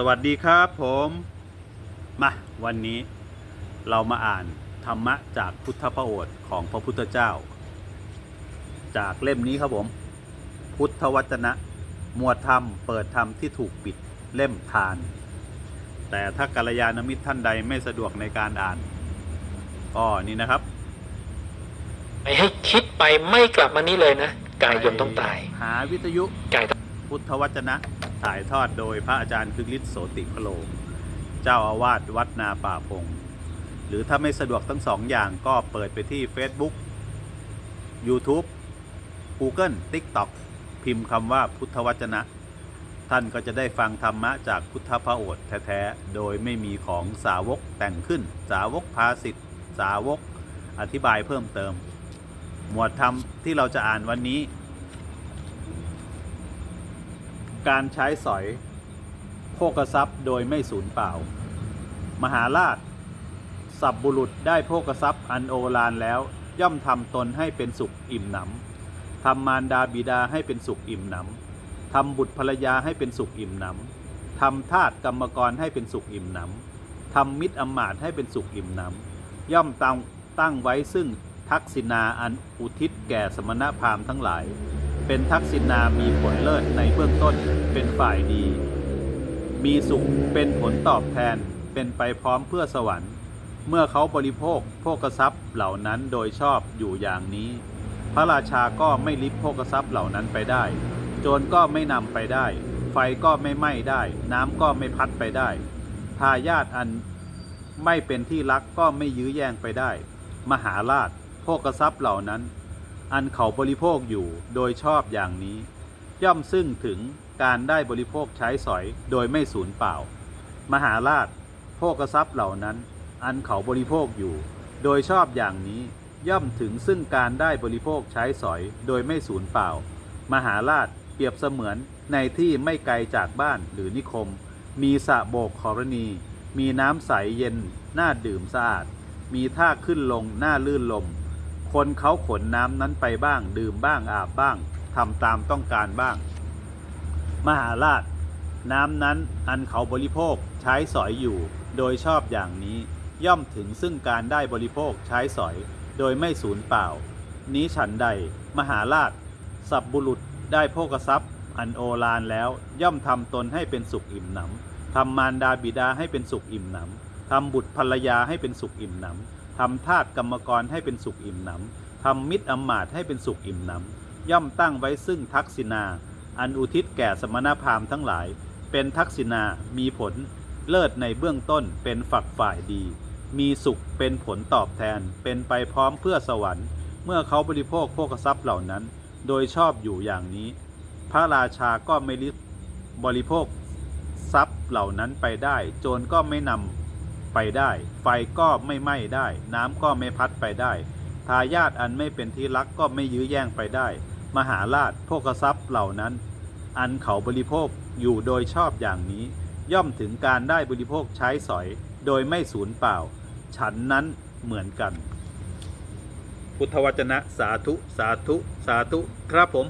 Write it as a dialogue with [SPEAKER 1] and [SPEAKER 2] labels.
[SPEAKER 1] สวัสดีครับผมมาวันนี้เรามาอ่านธรรมะจากพุทธพระโอษฐ์ของพระพุทธเจ้า จากเล่มนี้ครับผม พุทธวจนะ หมวดธรรมเปิดธรรมที่ถูกปิดเล่มทาน แต่ถ้ากัลยาณมิตรท่านใดไม่สะดวกในการอ่านก็นี่นะครับ
[SPEAKER 2] ไปให้คิดไปไม่กลับมานี้เลยนะกายยมต้องตาย
[SPEAKER 1] หาวิทยุ
[SPEAKER 2] กายต้อง
[SPEAKER 1] พุทธวจนะ ถ่ายทอดโดยพระอาจารย์คึกฤทธิ์โสติพโล เจ้าอาวาสวัดนาป่าพง หรือถ้าไม่สะดวกทั้งสองอย่างก็เปิดไปที่ Facebook YouTube Google TikTok พิมพ์คำว่าพุทธวจนะ ท่านก็จะได้ฟังธรรมะจากพุทธพระโอษฐ์แท้ๆ โดยไม่มีของสาวกแต่งขึ้น สาวกภาสิทธ์สาวกอธิบายเพิ่มเติม หมวดธรรมที่เราจะอ่านวันนี้ การใช้สอยโภกทรัพย์โดยไม่สูญเปล่า มหาราช สับบุรุษได้โภกทรัพย์อันโอฬารแล้วย่อมทำตนให้เป็นสุขอิ่มหนำทำมารดาบิดาให้เป็นสุขอิ่มหนำทำบุตรภรรยาให้เป็นสุขอิ่มหนำทำทาสกรรมกรให้เป็นสุขอิ่มหนำทำมิตรอำมาตให้เป็นสุขอิ่มหนำย่อมตั้งตั้งไว้ซึ่งทักษิณาอันอุทิศแก่สมณพราหมณ์ทั้งหลาย เป็นทักษิณามีผลเลิศในเบื้องต้นเป็นฝ่ายดี มีสุขเป็นผลตอบแทนเป็นไปพร้อมเพื่อสวรรค์ เมื่อเขาบริโภคโภกทรัพย์เหล่านั้นโดยชอบอยู่อย่างนี้ พระราชาก็ไม่ลิบโภกทรัพย์เหล่านั้นไปได้ โจรก็ไม่นำไปได้ ไฟก็ไม่ไหม้ได้ น้ำก็ไม่พัดไปได้ทายาทอันไม่เป็นที่รักก็ไม่ยื้อแย่งไปได้ มหาราชโภกทรัพย์เหล่านั้น อันเขาบริโภคอยู่โดยชอบอย่างนี้ ย่อมซึ่งถึงการได้บริโภคใช้สอยโดยไม่สูญเปล่า มหาราชโภกทรัพย์เหล่านั้น อันเขาบริโภคอยู่ โดยชอบอย่างนี้ย่อมถึงซึ่งการได้บริโภคใช้สอยโดยไม่สูญเปล่า มหาราชเปรียบเสมือนในที่ไม่ไกลจากบ้านหรือนิคม มีสระโบกขรณี มีน้ำใสเย็น น่าดื่มสะอาด มีท่าขึ้นลงน่าลื่นลม คนเขาขนน้ำนั้นไปบ้าง ดื่มบ้างอาบบ้างทำตามต้องการบ้าง มหาราช น้ำนั้นอันเขาบริโภคใช้สอยอยู่ โดยชอบอย่างนี้ย่อมถึงซึ่งการได้บริโภคใช้สอย โดยไม่สูญเปล่า นี้ฉันใด มหาราช สับบุรุษได้โภกทรัพย์อันโอฬารแล้วย่อมทำตนให้เป็นสุขอิ่มหนำทำมารดาบิดาให้เป็นสุขอิ่มหนำทำบุตรภรรยาให้เป็นสุขอิ่มหนำ ทำทาสกรรมกรให้เป็นสุขอิ่มหนำทำมิตรอำมาตให้เป็นสุขอิ่มหนำย่อมตั้งไว้ซึ่งทักษิณาอันอุทิศแก่สมณพราหมณ์ทั้งหลาย เป็นทักษิณามีผลเลิศในเบื้องต้นเป็นฝักฝ่ายดี มีสุขเป็นผลตอบแทน เป็นไปพร้อมเพื่อสวรรค์ เมื่อเขาบริโภคโภคทรัพย์เหล่านั้น โดยชอบอยู่อย่างนี้ พระราชาก็ไม่ริบริโภคทรัพย์เหล่านั้นไปได้ โจรก็ไม่นำ ไปได้ ไฟก็ไม่ไหม้ได้ น้ำก็ไม่พัดไปได้ ทายาทอันไม่เป็นที่รักก็ไม่ยื้อแย่งไปได้ มหาราชโภคทรัพย์เหล่านั้น อันเขาบริโภคอยู่โดยชอบอย่างนี้ ย่อมถึงการได้บริโภคใช้สอย โดยไม่สูญเปล่า ฉันนั้นเหมือนกัน พุทธวจนะสาธุ สาธุ สาธุ ครับผม